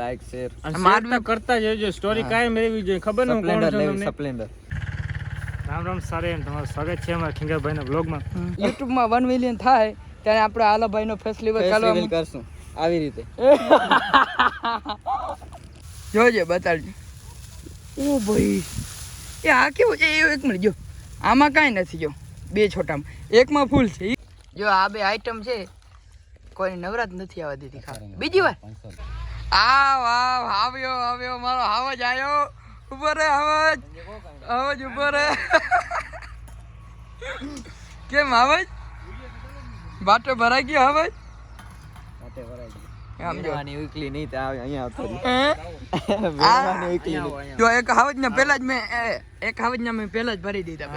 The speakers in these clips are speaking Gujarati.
લાઈક શેર અને તો કરતા જજો સ્ટોરી કાયમ રહેવી જોઈએ. ખબર ન કોણ છે તમને? સ્પ્લેન્ડર રામ રામ સારે તમારું સ્વાગત છે અમારા ખીંગાભાઈના બ્લોગમાં યુટ્યુબમાં વન મિલિયન થાય ત્યારે આપણે આલાભાઈનો ફેસ્ટિવલ ફેસ્ટિવલ કરશું. આવી રીતે. જોજે બતાડજો. ઓ ભાઈ. એ આ કેવું છે? એ એક મિનિટ જો. આમાં કાંઈ નથી જો. બે છોટામાં. એકમાં ફૂલ છે. જો આ બે આઈટમ છે. કોઈ નવરાત નથી આવવા દીધી ખાવા બીજી વાર. આવ આવ આવ્યો આવ્યો મારો હાવજ આવ્યો ઉપર રે હાવજ. હાવજ ઉપર રે. કેમ હાવજ? બાટો ભરાઈ ગયો આમ જો. વેણવાની ઉકલી નહીં તો અહીંયા આવતો રહે. હે? વેણવાની ઉકલી નહીં. જો એક હાવજ ને પેલા જ મેં એ, એક હાવજ મેં પેલા જ ભરી દીધા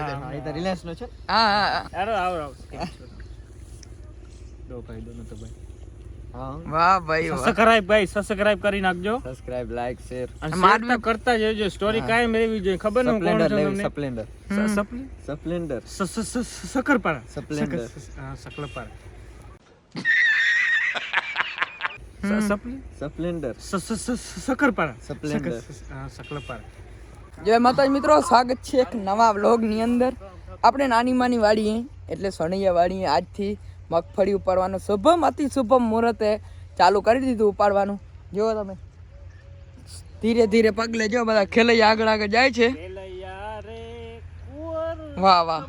વાહ ભાઈ સબસ્ક્રાઇબ ભાઈ સબસ્ક્રાઇબ કરી નાખજો. સબસ્ક્રાઇબ લાઈક શેર અને મારવી- કરતા જજો સ્ટોરી કાયમ રહેવી જોઈએ. ખબર ન કોણ છે તમને? સ્પ્લેન્ડર. સ્પ્લેન્ડર સ- સ- સ- સકરપારા સ્પ્લેન્ડર. સકલપારા સ- સ્પ્લેન્ડર સ- સ- સ- સકરપારા સ્પ્લેન્ડર. સકર- સકલપારા જય માતાજી મિત્રો સ્વાગત છે એક નવા વ્લોગની અંદર. આપણે નાની માની વાડીએ એટલે સોનૈયા વાડીએ આજથી મગફળી ઉપાડવાનું શુભમ અતિ શુભમ મુહૂર્તે ચાલુ કરી દીધું ઉપાડવાનું. જુઓ તમે. ધીરે ધીરે પગલે જો બધા ખેલૈયા આગળ આગળ જાય છે. વાહ વાહ.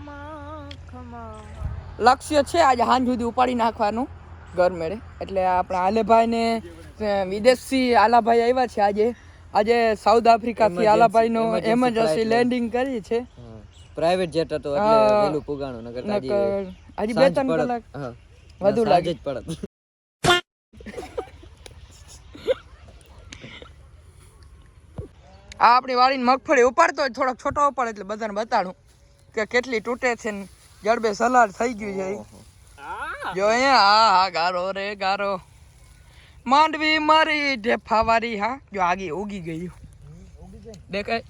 લક્ષ્ય છે આજે હાંજ સુધી ઉપાડી નાખવાનું ઘરમેળે એટલે આપણા આલેભાઈ ને અ, વિદેશથી આલાભાઈ આવ્યા છે આજે. આજે સાઉથ આફ્રિકાથી Emergency- આલાભાઈ નો એમરજન્સી લેન્ડિંગ કરી છે. પ્રાઇવેટ જેટ હતો એટલે વેલું પુગાણું નગર હજી બે ત્રણ કલાક વધુ લાગે જ પડત. આ આપણી વાડીની મગફળી ઉપાડતો હોય થોડોક છોટો ઉપાડ એટલે બધાને બતાડું કે કેટલી તૂટે છે ને. જડબે સલાડ થઈ ગયું છે. જો અહીંયા હા હા ગારો રે ગારો. માંડવી મારી ઢેફાવારી હા. જો આગે ઉગી ગયું દેખાય?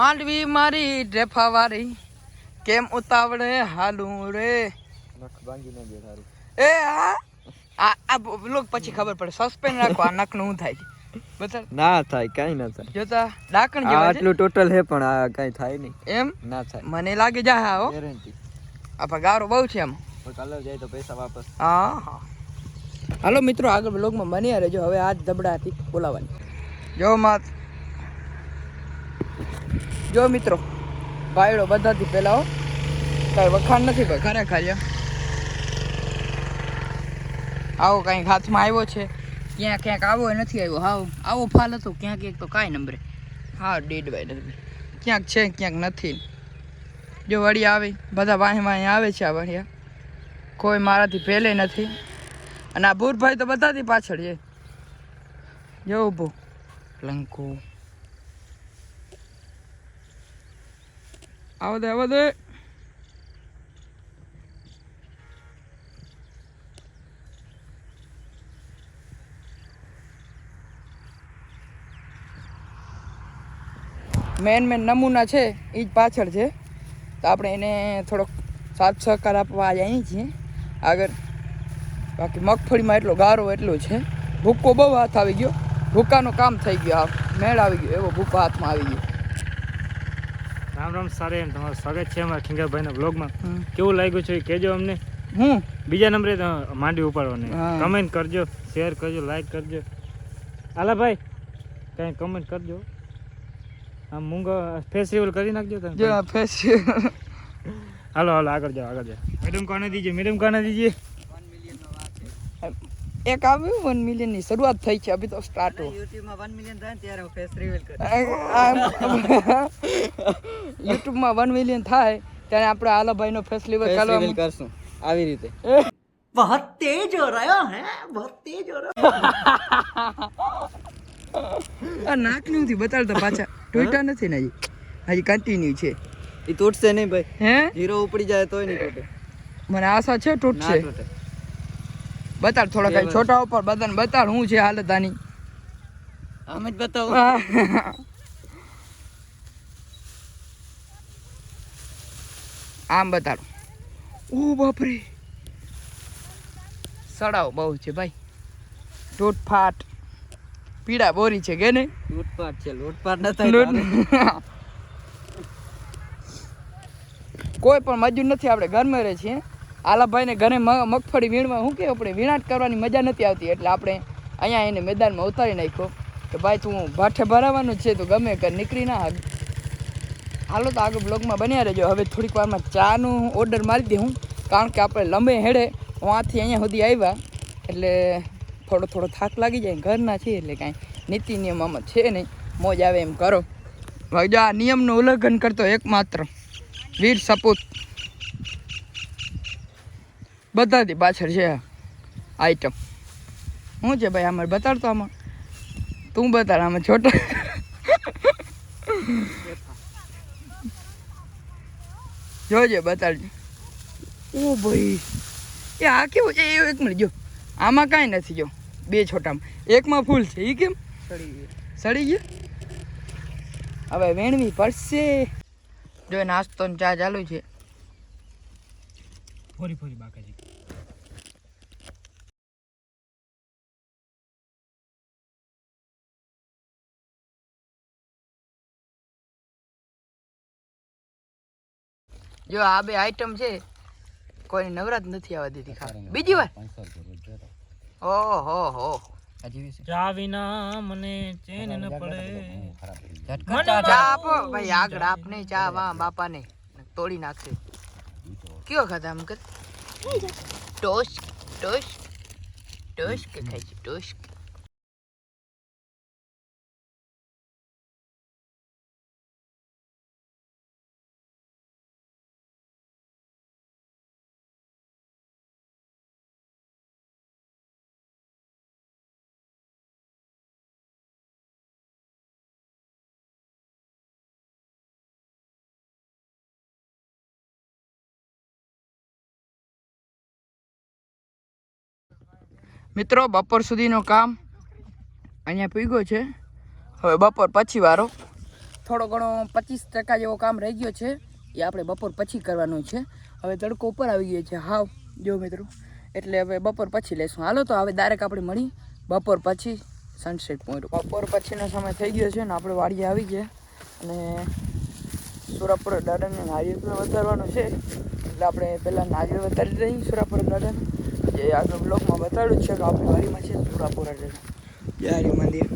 માંડવી મારી ઢેફાવારી કેમ ઉતાવળે? હાલું રે. એ હા? આ આ લોક પછી ખબર પડે. સસ્પેન્ડ રાખો આ નકનું શું થાય છે? ના થાય કાઈ ના થાય. જોતા ડાકણ આ જેવા આટલું ટોટલ હે પણ આ કાઈ થાય નહીં. એમ? ના થાય. મને લાગે જા હા હો. ગેરંટી આપા ગારો બહુ છે એમ. કલર જાય તો પૈસા વાપસ. હા હા. હાલો મિત્રો આગળ બ્લોગમાં બન્યા રહેજો. હવે આજ દબડાથી બોલાવાની. જો માત જો મિત્રો. ભાઈડો બધાથી પહેલા કાંઈ વખાણ નથી ભાઈ ખરેખર. આવો કાંઈક હાથમાં આવ્યો છે. ક્યાંક ક્યાંક આવો નથી આવ્યો. હાવ, આવો ફાલ હતો ક્યાંક એક તો કાંઈ નંબરે. હા, ડેડ બાય નથી. ક્યાંક છે, ક્યાંક નથી. જો વળી આવી, બધા વાહે વાહે આવે છે આ વળિયા કોઈ મારાથી પહેલે નથી. અને આ ભૂરભાઈ તો બધાથી પાછળ છે. જો ઊભો લંકો. આવો દે આવો દે મેન મેન નમૂના છે એ જ પાછળ છે. તો આપણે એને થોડોક સાથ સહકાર આપવા જઈએ છીએ. આગળ બાકી મગફળીમાં એટલો ગારો એટલો છે. ભૂક્કો બહુ હાથ આવી ગયો. ભૂક્કાનું કામ થઈ ગયું આ. મેળ આવી ગયો. એવો ભૂક્કો હાથમાં આવી ગયો. રામ રામ સારે એમ તમારું સ્વાગત છે અમારા ખીંગાભાઈના બ્લોગમાં. કેવું લાગ્યું છે કહેજો અમને. હું? બીજા નંબરે માંડી ઉપાડવાની. કમેન્ટ કરજો શેર કરજો લાઈક કરજો. આલા ભાઈ કાંઈ કમેન્ટ કરજો. આમ મૂંગો ફેસ્ટિવલ કરી નાખજો તમે જો ફેસ્ટિવલ હાલો હાલો આગળ જાઓ આગળ જાઓ. મેડમ કોને દીજીએ મેડમ કોને દીજીએ એક આવ્યું વન મિલિયનની શરૂઆત થઈ છે અભી તો સ્ટાર્ટ હો. યુટ્યુબમાં વન મિલિયન થાય ત્યારે હું ફેસ રિવીલ કરું યુટ્યુબમાં વન મિલિયન થાય ત્યારે આપણે આલાભાઈનો ફેસ્ટિવલ ફેસ રિવીલ કરવામાં કરશું આવી રીતે. આ નાકની થી બતાડતા પાછા. ટૂટા નથી ને હજી? હજી કન્ટિન્યુ છે. એ તૂટશે નહીં ભાઈ. હે? હીરો ઉપડી જાય તોય નહીં તૂટે. મને આશા છે ના તૂટશે તૂટે. બતાડ થોડા કઈ છોટા ઉપર બધાને બતાડ હું છે હાલત આની આમ જ બતાવો? આમ બતાડો. ઓ બાપરે. સડાવ બહુ છે ભાઈ. તૂટફાટ પીડા બોરી છે કે નહીં? લૂટપાટ છે લૂટપાટ ન થાય કોઈ પણ મજૂર નથી આપણે ઘરમાં રહે છીએ. આલાભાઈને ઘરે મગફળી વીણવા શું કે આપણે વીણાટ કરવાની મજા નથી આવતી. એટલે આપણે અહીંયા એને મેદાનમાં ઉતારી નાખ્યો કે ભાઈ તું ભાઠે ભરાવાનું છે, તો ગમે કર, નીકળી ના હાલ. હાલો તો આગળ બ્લોગમાં બન્યા રહેજો. હવે થોડીક વારમાં ચાનું ઓર્ડર મારી દઉં કારણ કે આપણે લંબે હેડે વાંથી અહીંયા સુધી આવ્યા. એટલે થોડો થોડો થાક લાગી જાય. ઘરના છીએ એટલે કાંઈ નીતિ નિયમ આમાં છે નહીં. મોજ આવે એમ કરો. ભાઈ જો આ નિયમનું ઉલ્લંઘન કરતો એકમાત્ર વીર સપૂત. બધાથી પાછળ છે આઈટમ. શું છે ભાઈ આમાં બતાડતો આમાં? તું બતાડ, આમાં છોટો. જોજે, બતાડજે. ઓ ભાઈ. એ આ કેવું છે? એ એક મિનિટ, જો. આમાં કાંઈ નથી, જો. બે છોટામાં. એકમાં ફૂલ છે. એ કેમ? સડી ગયું. સડી ગયું હવે વેણવી પડશે. જો નાસ્તો ચા ચાલુ છે. ફોરી ફરી બાકાજી જો આ બે આઈટમ છે કોઈ નવરાત નથી આવવા દીધી ખા બીજી વાર? ઓહો હો. ચા વિના મને ચેન ન પડે. ચા આપો. ભાઈ આગળ આપને ચા વા બાપાને. તોડી નાખશે. કયો ખાતા આમ કર? ટોસ્ટ ટોસ્ટ ટોસ્ટ કે ખાય છે? ટોસ્ટ. મિત્રો, બપોર સુધીનું કામ અહીંયા પીગો છે. હવે બપોર પછી વારો. થોડો ઘણો પચીસ ટકા જેવો કામ રહી ગયો છે. એ આપણે બપોર પછી કરવાનું છે. હવે તડકો ઉપર આવી ગયો છે. હાવ, જો મિત્રો. એટલે હવે બપોર પછી લેશું. હાલો તો હવે ડાયરેક્ટ આપણે મળી બપોર પછી સનસેટ પોઈન્ટ બપોર પછીનો સમય થઈ ગયો છે ને આપણે વાડીએ આવી ગયા. અને સુરાપુર ગાર્ડનને નારિયેળ વધારવાનું છે. એટલે આપણે પહેલાં નારિયેળ વધારી દઈએ સુરાપુર ગાર્ડન જે આગળ બ્લોકમાં બતાડ્યું છે કે આપણી વાડીમાં છે સુરાપુર ગાર્ડન બિહારી મંદિર.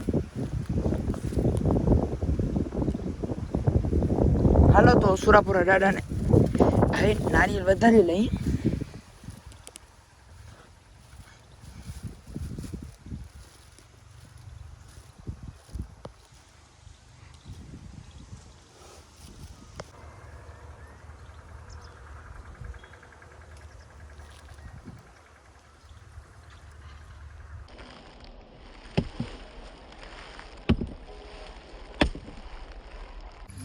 હાલો તો સુરાપુરા દાદાને હવે નારિયેળ વધારી લઈ.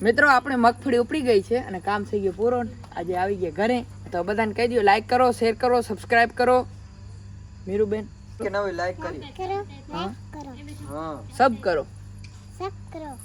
મિત્રો આપણે મગફળી ઉપડી ગઈ છે અને કામ થઈ ગયું પૂરો. આજે આવી ગયા ઘરે. તો બધાને કહી દો લાઈક કરો શેર કરો સબસ્ક્રાઇબ કરો. મીરુબેન. કે નવી લાઈક કરી. કરો હા? હા. સબ કરો. સબ કરો.